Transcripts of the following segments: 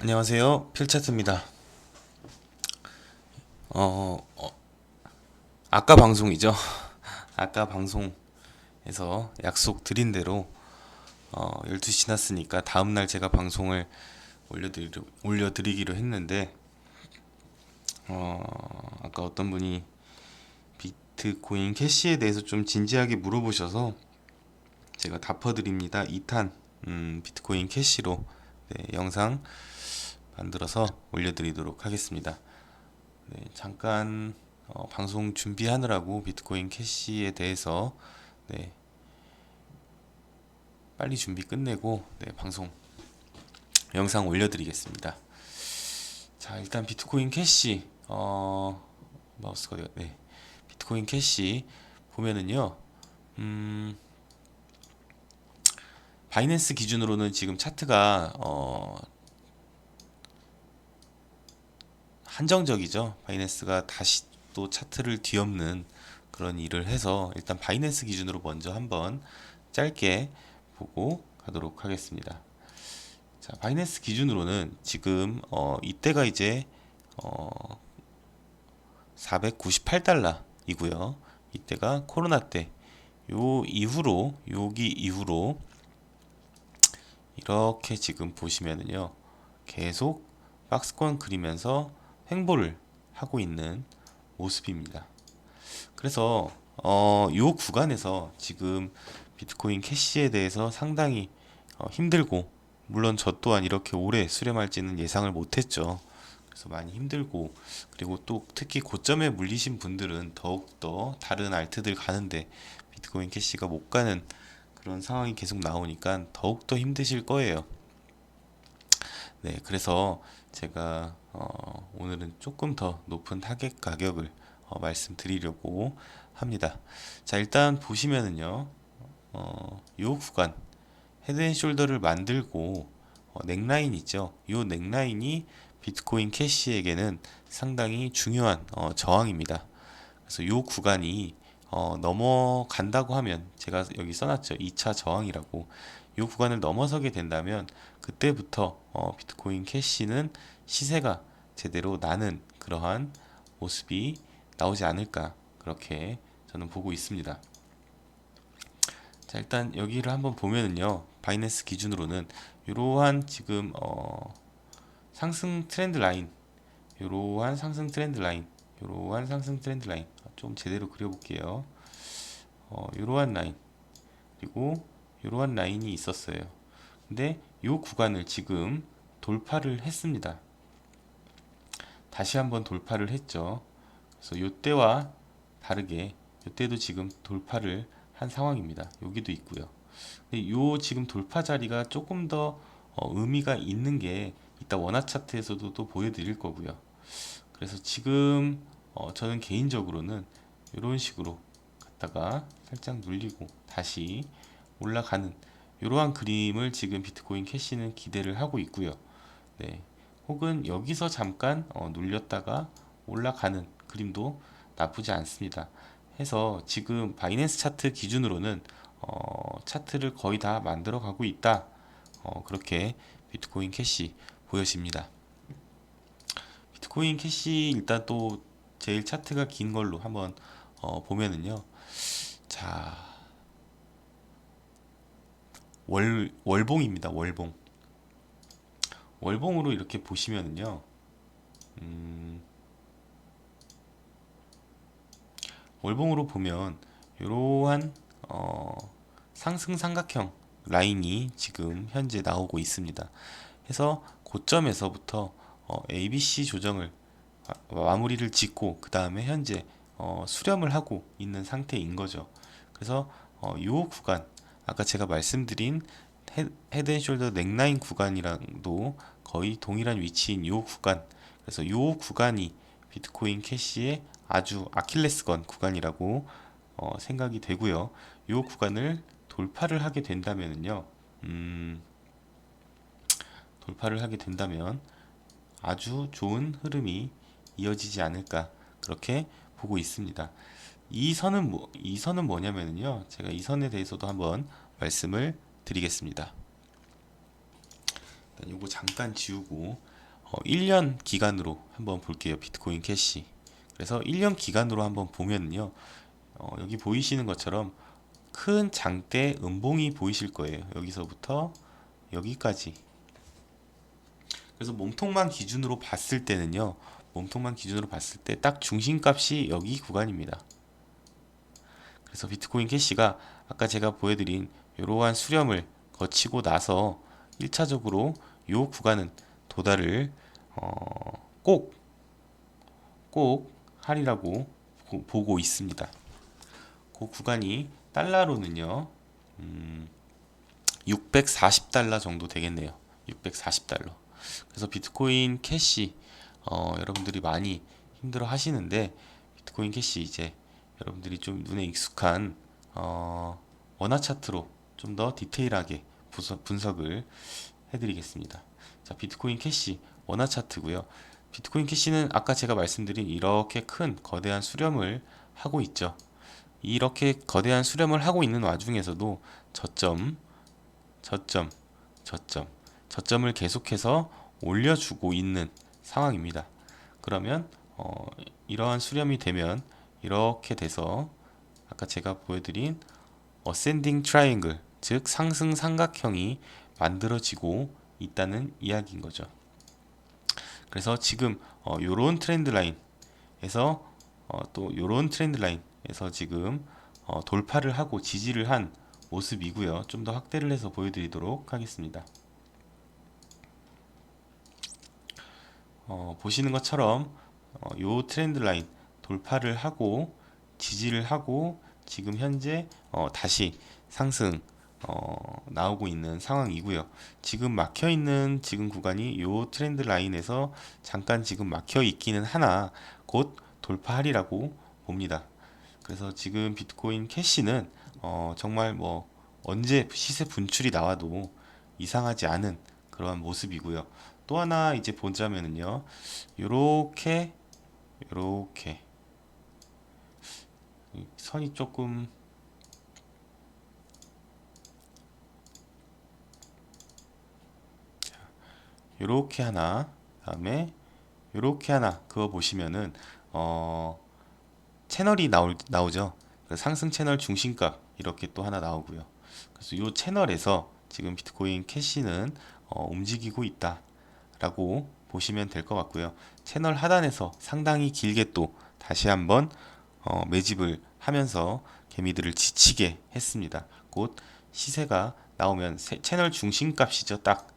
안녕하세요. 필차트입니다. 어, 어, 아까 방송이죠. 아까 방송에서 약속 드린 대로 어, 12시 지났으니까 다음 날 제가 방송을 올려드리, 올려드리기로 했는데 어, 아까 어떤 분이 비트코인 캐시에 대해서 좀 진지하게 물어보셔서 제가 답어드립니다. 2탄 음, 비트코인 캐시로 네, 영상 만들어서 올려드리도록 하겠습니다. 네, 잠깐 어, 방송 준비하느라고 비트코인 캐시에 대해서 네, 빨리 준비 끝내고 네, 방송 영상 올려드리겠습니다. 자 일단 비트코인 캐시 어, 마우스가 네 비트코인 캐시 보면은요 음, 바이낸스 기준으로는 지금 차트가 어, 한정적이죠. 바이낸스가 다시 또 차트를 뒤엎는 그런 일을 해서 일단 바이낸스 기준으로 먼저 한번 짧게 보고 가도록 하겠습니다. 자, 바이낸스 기준으로는 지금 어, 이때가 이제 어, 498달러이고요. 이때가 코로나 때 요 이후로 여기 이후로 이렇게 지금 보시면은요. 계속 박스권 그리면서 횡보를 하고 있는 모습입니다. 그래서 어, 요 구간에서 지금 비트코인 캐시에 대해서 상당히 어, 힘들고 물론 저 또한 이렇게 오래 수렴할지는 예상을 못했죠. 그래서 많이 힘들고 그리고 또 특히 고점에 물리신 분들은 더욱 더 다른 알트들 가는데 비트코인 캐시가 못 가는 그런 상황이 계속 나오니까 더욱 더 힘드실 거예요. 네, 그래서 제가 어, 오늘은 조금 더 높은 타겟 가격을 어, 말씀드리려고 합니다. 자, 일단 보시면은요, 어, 요 구간 헤드앤숄더를 만들고 어, 넥라인 있죠. 요 넥라인이 비트코인 캐시에게는 상당히 중요한 어, 저항입니다. 그래서 요 구간이 어, 넘어간다고 하면 제가 여기 써놨죠. 2차 저항이라고. 이 구간을 넘어서게 된다면 그때부터 어, 비트코인 캐시는 시세가 제대로 나는 그러한 모습이 나오지 않을까 그렇게 저는 보고 있습니다. 자 일단 여기를 한번 보면은요 바이낸스 기준으로는 이러한 지금 어, 상승 트렌드 라인 이러한 상승 트렌드 라인 이러한 상승 트렌드 라인 좀 제대로 그려볼게요. 어, 이러한 라인 그리고 이러한 라인이 있었어요. 근데 이 구간을 지금 돌파를 했습니다. 다시 한번 돌파를 했죠. 그래서 이때와 다르게 이때도 지금 돌파를 한 상황입니다. 여기도 있고요. 근데 요 지금 돌파 자리가 조금 더 어, 의미가 있는 게 이따 원화 차트에서도 또 보여드릴 거고요. 그래서 지금 어, 저는 개인적으로는 이런 식으로 갔다가 살짝 눌리고 다시 올라가는 이러한 그림을 지금 비트코인 캐시는 기대를 하고 있고요. 네. 혹은 여기서 잠깐 어, 눌렸다가 올라가는 그림도 나쁘지 않습니다. 해서 지금 바이낸스 차트 기준으로는 어, 차트를 거의 다 만들어 가고 있다. 어, 그렇게 비트코인 캐시 보여집니다. 비트코인 캐시 일단 또 제일 차트가 긴 걸로 한번 어, 보면은요. 자, 월 월봉입니다. 월봉. 월봉으로 이렇게 보시면은요. 음, 월봉으로 보면 이러한 어, 상승 삼각형 라인이 지금 현재 나오고 있습니다. 해서 고점에서부터 어, ABC 조정을 마- 마무리를 짓고 그 다음에 현재 어, 수렴을 하고 있는 상태인 거죠. 그래서 어, 요 구간 아까 제가 말씀드린 헤- 헤드앤숄더 넥라인 구간이랑도 거의 동일한 위치인 요 구간 그래서 요 구간이 비트코인 캐시의 아주 아킬레스건 구간이라고 어, 생각이 되고요. 요 구간을 돌파를 하게 된다면은요, 음, 돌파를 하게 된다면 아주 좋은 흐름이 이어지지 않을까 그렇게 보고 있습니다. 이 선은 뭐, 이 선은 뭐냐면요, 제가 이 선에 대해서도 한번 말씀을 드리겠습니다. 일단 요거 잠깐 지우고 어, 1년 기간으로 한번 볼게요. 비트코인 캐시. 그래서 1년 기간으로 한번 보면요. 어, 여기 보이시는 것처럼 큰 장대 음봉이 보이실 거예요. 여기서부터 여기까지. 그래서 몸통만 기준으로 봤을 때는요. 몸통만 기준으로 봤을 때 딱 중심값이 여기 구간입니다. 그래서 비트코인 캐시가 아까 제가 보여드린 이러한 수렴을 거치고 나서 1차적으로 이 구간은 도달을 어, 꼭, 꼭 하리라고 보- 보고 있습니다. 그 구간이 달러로는요, 음, 640달러 정도 되겠네요. 640달러. 그래서 비트코인 캐시, 어, 여러분들이 많이 힘들어 하시는데, 비트코인 캐시 이제 여러분들이 좀 눈에 익숙한, 어, 원화 차트로 좀 더 디테일하게 분석, 분석을 해드리겠습니다. 자, 비트코인 캐시 원화 차트고요. 비트코인 캐시는 아까 제가 말씀드린 이렇게 큰 거대한 수렴을 하고 있죠. 이렇게 거대한 수렴을 하고 있는 와중에서도 저점, 저점, 저점, 저점을 계속해서 올려주고 있는 상황입니다. 그러면 어, 이러한 수렴이 되면 이렇게 돼서 아까 제가 보여드린 어센딩 트라이앵글, 즉 상승 삼각형이 만들어지고 있다는 이야기인 거죠. 그래서 지금 어, 요런 트렌드 라인에서 어, 또 요런 트렌드 라인에서 지금 어, 돌파를 하고 지지를 한 모습이고요. 좀 더 확대를 해서 보여드리도록 하겠습니다. 어, 보시는 것처럼 어, 요 트렌드 라인 돌파를 하고 지지를 하고 지금 현재 어, 다시 상승 어, 나오고 있는 상황이고요. 지금 막혀 있는 지금 구간이 요 트렌드 라인에서 잠깐 지금 막혀 있기는 하나 곧 돌파하리라고 봅니다. 그래서 지금 비트코인 캐시는 어, 정말 뭐 언제 시세 분출이 나와도 이상하지 않은 그러한 모습이고요. 또 하나 이제 보자면은요. 요렇게 요렇게 이 선이 조금 요렇게 하나 그다음에 요렇게 하나 그거 보시면은 어 채널이 나올 나오죠. 그 상승 채널 중심값 이렇게 또 하나 나오고요. 그래서 요 채널에서 지금 비트코인 캐시는 어, 움직이고 있다 라고 보시면 될 것 같고요. 채널 하단에서 상당히 길게 또 다시 한번 어, 매집을 하면서 개미들을 지치게 했습니다. 곧 시세가 나오면 세- 채널 중심값이죠. 딱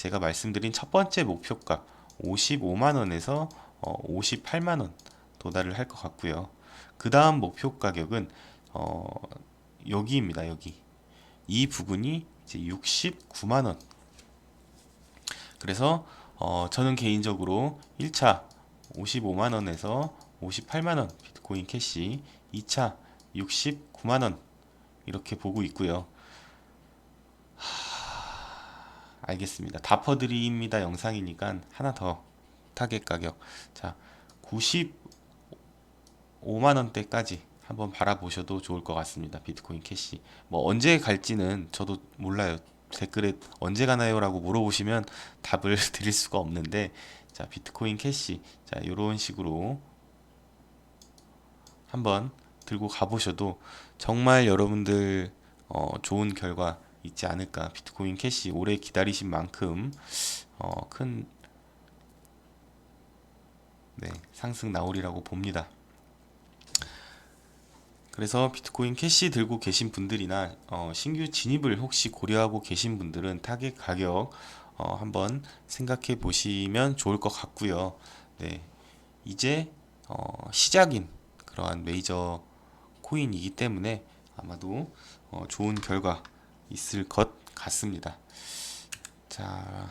제가 말씀드린 첫 번째 목표가 55만 원에서 어, 58만 원 도달을 할 것 같고요. 그 다음 목표 가격은 어, 여기입니다. 여기 이 부분이 이제 69만 원. 그래서 어, 저는 개인적으로 1차 55만 원에서 58만 원 비트코인 캐시, 2차 69만 원 이렇게 보고 있고요. 알겠습니다. 다 퍼드립니다 영상이니까 하나 더 타겟 가격 자 95만 원대까지 한번 바라보셔도 좋을 것 같습니다. 비트코인 캐시 뭐 언제 갈지는 저도 몰라요. 댓글에 언제 가나요라고 물어보시면 답을 드릴 수가 없는데 자 비트코인 캐시 자 이런 식으로 한번 들고 가보셔도 정말 여러분들 어, 좋은 결과 있지 않을까. 비트코인 캐시 오래 기다리신 만큼 어, 큰 네, 상승 나오리라고 봅니다. 그래서 비트코인 캐시 들고 계신 분들이나 어, 신규 진입을 혹시 고려하고 계신 분들은 타겟 가격 어, 한번 생각해 보시면 좋을 것 같고요. 네, 이제 어, 시작인 그러한 메이저 코인이기 때문에 아마도 어, 좋은 결과 있을 것 같습니다. 자,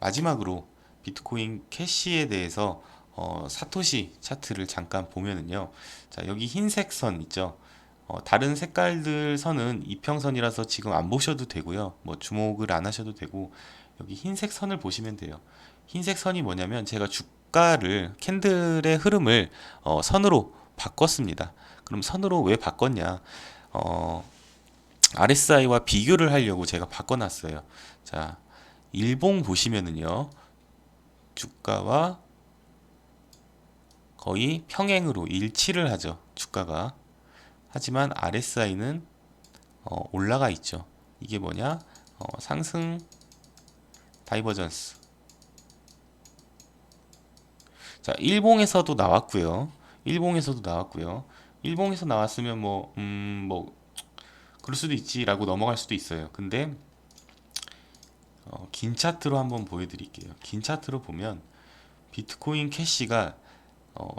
마지막으로 비트코인 캐시에 대해서 어, 사토시 차트를 잠깐 보면은요. 자, 여기 흰색 선 있죠. 어, 다른 색깔들 선은 이평선이라서 지금 안 보셔도 되고요. 뭐 주목을 안 하셔도 되고 여기 흰색 선을 보시면 돼요. 흰색 선이 뭐냐면 제가 주가를 캔들의 흐름을 어, 선으로 바꿨습니다. 그럼 선으로 왜 바꿨냐? 어, RSI와 비교를 하려고 제가 바꿔놨어요. 자, 일봉 보시면은요. 주가와 거의 평행으로 일치를 하죠. 주가가. 하지만 RSI는 어, 올라가 있죠. 이게 뭐냐? 어, 상승 다이버전스. 자, 일봉에서도 나왔고요. 일봉에서도 나왔고요. 일봉에서 나왔으면 뭐, 음, 뭐, 그럴 수도 있지라고 넘어갈 수도 있어요. 근데, 어, 긴 차트로 한번 보여드릴게요. 긴 차트로 보면, 비트코인 캐시가, 어,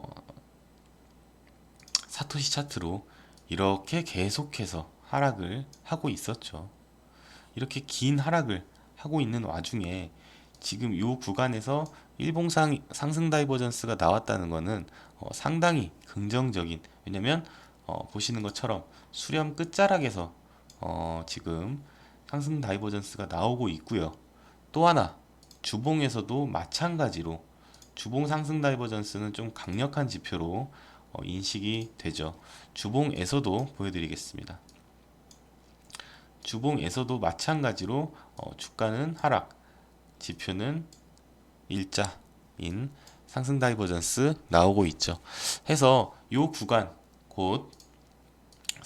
사토시 차트로 이렇게 계속해서 하락을 하고 있었죠. 이렇게 긴 하락을 하고 있는 와중에 지금 이 구간에서 일봉상 상승 다이버전스가 나왔다는 것은 어, 상당히 긍정적인 왜냐면 어, 보시는 것처럼 수렴 끝자락에서 어, 지금 상승 다이버전스가 나오고 있고요. 또 하나 주봉에서도 마찬가지로 주봉 상승 다이버전스는 좀 강력한 지표로 어, 인식이 되죠. 주봉에서도 보여드리겠습니다. 주봉에서도 마찬가지로 어, 주가는 하락, 지표는 일자인 상승 다이버전스 나오고 있죠. 해서 요 구간 곧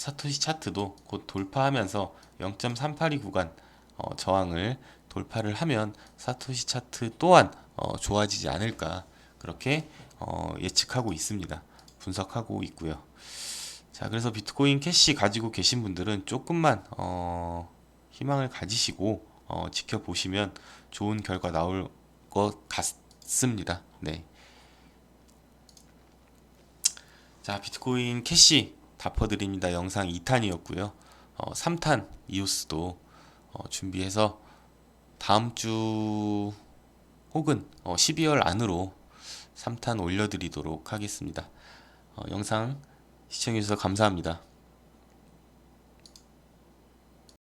사토시 차트도 곧 돌파하면서 0.382 구간 어, 저항을 돌파를 하면 사토시 차트 또한 어, 좋아지지 않을까 그렇게 어, 예측하고 있습니다. 분석하고 있고요. 자, 그래서 비트코인 캐시 가지고 계신 분들은 조금만 어, 희망을 가지시고 어, 지켜보시면 좋은 결과 나올 것 같습니다. 네. 자, 비트코인 캐시 다퍼드립니다. 영상 2탄이었고요. 어, 3탄 이오스도 어, 준비해서 다음 주 혹은 어, 12월 안으로 3탄 올려드리도록 하겠습니다. 어, 영상 시청해주셔서 감사합니다.